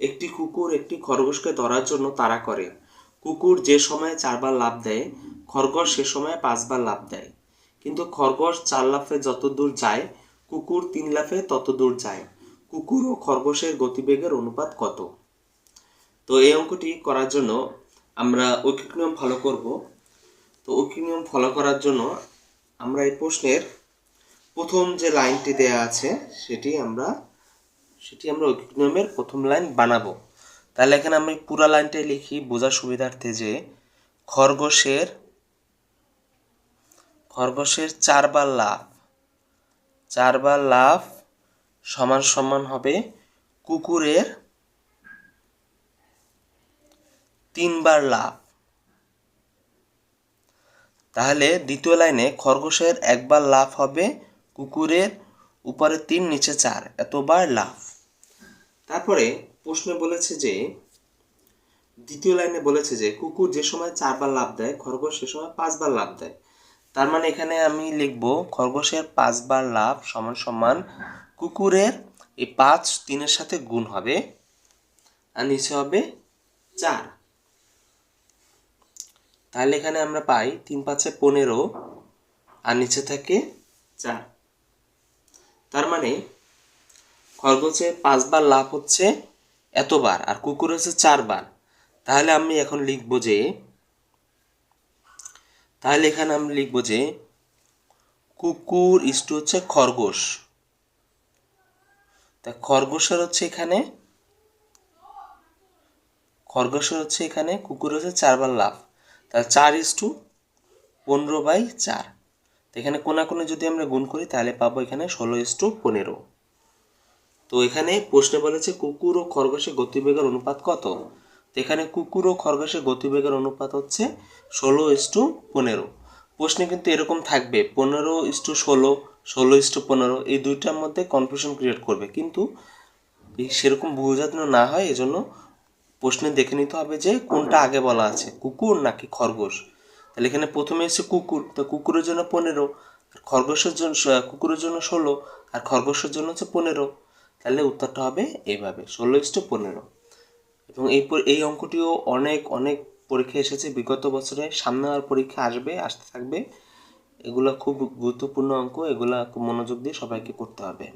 একটি কুকুর একটি খরগোশকে ধরার জন্য তাড়া করে। কুকুর যে সময়ে চারবার লাফ দেয়, খরগোশ সে সময় পাঁচবার লাফ দেয়। কিন্তু খরগোশ চার লাফে যত দূর যায়, কুকুর তিন লাফে তত দূর যায়। কুকুর ও খরগোশের গতিবেগের অনুপাত কত? তো এই অঙ্কটি করার জন্য আমরা ঐকিক নিয়ম ফলো করব। তো ঐকিক নিয়ম ফলো করার জন্য আমরা এই প্রশ্নের প্রথম যে লাইনটি দেয়া আছে, সেটি আমরা সেটি আমরা ঐকিক নিয়মের প্রথম লাইন বানাবো। তাহলে এখানে আমি পুরা লাইনটাই লিখি, বোঝার সুবিধার্থে যে খরগোশের খরগোশের চারবার লাভ চারবার লাভ সমান সমান হবে কুকুরের তিনবার লাভ তাহলে দ্বিতীয় লাইনে খরগোশের একবার লাভ হবে, কুকুরের উপরে তিন, নিচে চার, এতবার লাভ তারপরে প্রশ্নে বলেছে যে, দ্বিতীয় লাইনে বলেছে যে, কুকুর যে সময় চারবার লাভ দেয়, খরগোশ সে সময় পাঁচবার লাভ দেয়। তার মানে এখানে আমি লিখব, খরগোশের পাঁচবার লাভ সমান সমান কুকুরের এই পাঁচ তিনের সাথে গুণ হবে, আর নিচে হবে চার। তাহলে এখানে আমরা পাই তিন পাঁচে পনেরো, আর নিচে থাকে চার। তার মানে খরগোশের পাঁচবার লাভ হচ্ছে এতবার আর কুকুর হচ্ছে চারবার। তাহলে আমি এখন লিখব যে, তাহলে এখানে আমি লিখব যে, কুকুর ইস্টু হচ্ছে খরগোশ। তা খরগোশের হচ্ছে এখানে, খরগোশের হচ্ছে এখানে কুকুর হচ্ছে চারবার লাভ তাহলে চার ইস টু পনেরো বাই চার। এখানে কোনাকুনি যদি আমরা গুণ করি, তাহলে পাবো এখানে ষোলো ইস টু পনেরো। তো এখানে প্রশ্নে বলেছে কুকুর ও খরগোশের গতিবেগের অনুপাত কত? তো এখানে কুকুর ও খরগোশের গতিবেগের অনুপাত হচ্ছে ষোলো ইস টু পনেরো। প্রশ্নে কিন্তু এরকম থাকবে, পনেরো ইস টু ষোলো ষোলো ইস টু পনেরো, এই দুইটার মধ্যে কনফিউশন ক্রিয়েট করবে। কিন্তু সেরকম যেন না হয়, এজন্য প্রশ্নে দেখে নিতে হবে যে কোনটা আগে বলা আছে, কুকুর নাকি খরগোশ? তাহলে এখানে প্রথমে এসে কুকুর, তো কুকুরের জন্য পনেরো খরগোশের জন্য কুকুরের জন্য ষোলো, আর খরগোশের জন্য হচ্ছে পনেরো। তাহলে উত্তরটা হবে এইভাবে ষোলো ইস্টু পনেরো। এবং এই এই অঙ্কটিও অনেক অনেক পরীক্ষা এসেছে, বিগত বছরে। সামনে আর পরীক্ষা আসবে, আসতে থাকবে। এগুলো খুব গুরুত্বপূর্ণ অঙ্ক, এগুলো মনোযোগ দিয়ে সবাইকে করতে হবে।